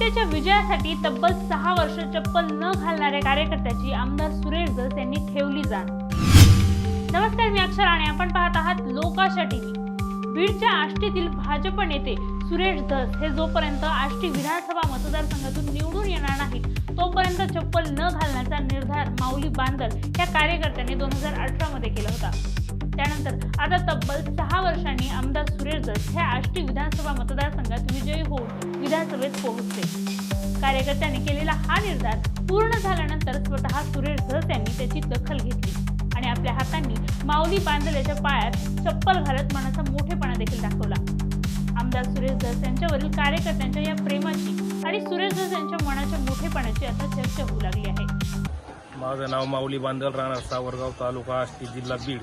एकट्याच्या विजयासाठी तब्बल सहा वर्ष चप्पल न घालणाऱ्या कार्यकर्त्याची आमदार सुरेश धस यांनी ठेवली जाण. नमस्कार मी अक्षर आणि आपण पाहत आहात लोकाशा टीव्ही. बीडच्या आष्टीतील भाजप नेते सुरेश धस हे जोपर्यंत आष्टी विधानसभा मतदारसंघातून निवडून येणार नाहीत तोपर्यंत चप्पल न घालण्याचा निर्धार माऊली बांदल या कार्यकर्त्याने दोन हजार अठरा मध्ये केला होता. त्यानंतर आता तब्बल सहा वर्षांनी आमदार सुरेश दत्त हे आष्टी विधानसभा मतदारसंघात विजयी होऊन विधानसभेत पोहोचले. कार्यकर्त्यांनी केलेला हा निर्धार पूर्ण झाल्यानंतर स्वतः सुरेश धस यांनी त्याची दखल घेतली आणि आपल्या हातांनी माऊली बांदल पायात चप्पल घालत मनाचा मोठेपणा देखील दाखवला. आमदार सुरेश धस यांच्यावरील कार्यकर्त्यांच्या या प्रेमाची आणि सुरेश धस यांच्या मनाच्या मोठेपणाची आता चर्चा होऊ लागली आहे. माझं नाव माऊली बांधल राहणार सावरगाव तालुका आष्टी जिल्हा बीड.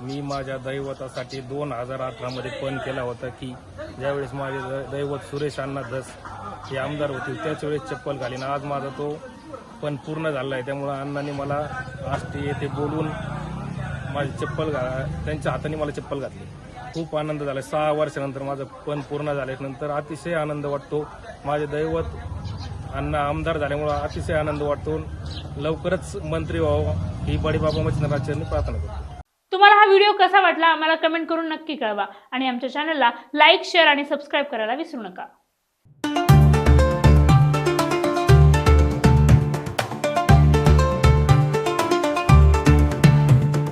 मी माझ्या दैवतासाठी दोन हजार अठरामध्ये पण केला होता की ज्यावेळेस माझे द- दैवत सुरेश अण्णा धस हे आमदार होतील त्याचवेळेस चप्पल घालीन. आज माझा तो पण पूर्ण झाला आहे त्यामुळं अण्णांनी मला आष्टी येथे बोलून माझी चप्पल घा त्यांच्या हाताने मला चप्पल घातली. खूप आनंद झाला सहा वर्षानंतर माझं पण पूर्ण झाल्यानंतर अतिशय आनंद वाटतो. माझे दैवत अण्णा आमदार झाल्यामुळं अतिशय आनंद वाटतो. लवकरच मंत्री व्हावं ही बडीबाबा मच्छिंद्रनाथांनी प्रार्थना करतो. तुम्हाला हा व्हिडिओ कसा वाटला आम्हाला कमेंट करून नक्की कळवा. आणि आमच्या चॅनलला लाईक शेअर आणि सबस्क्राईब करायला विसरू नका.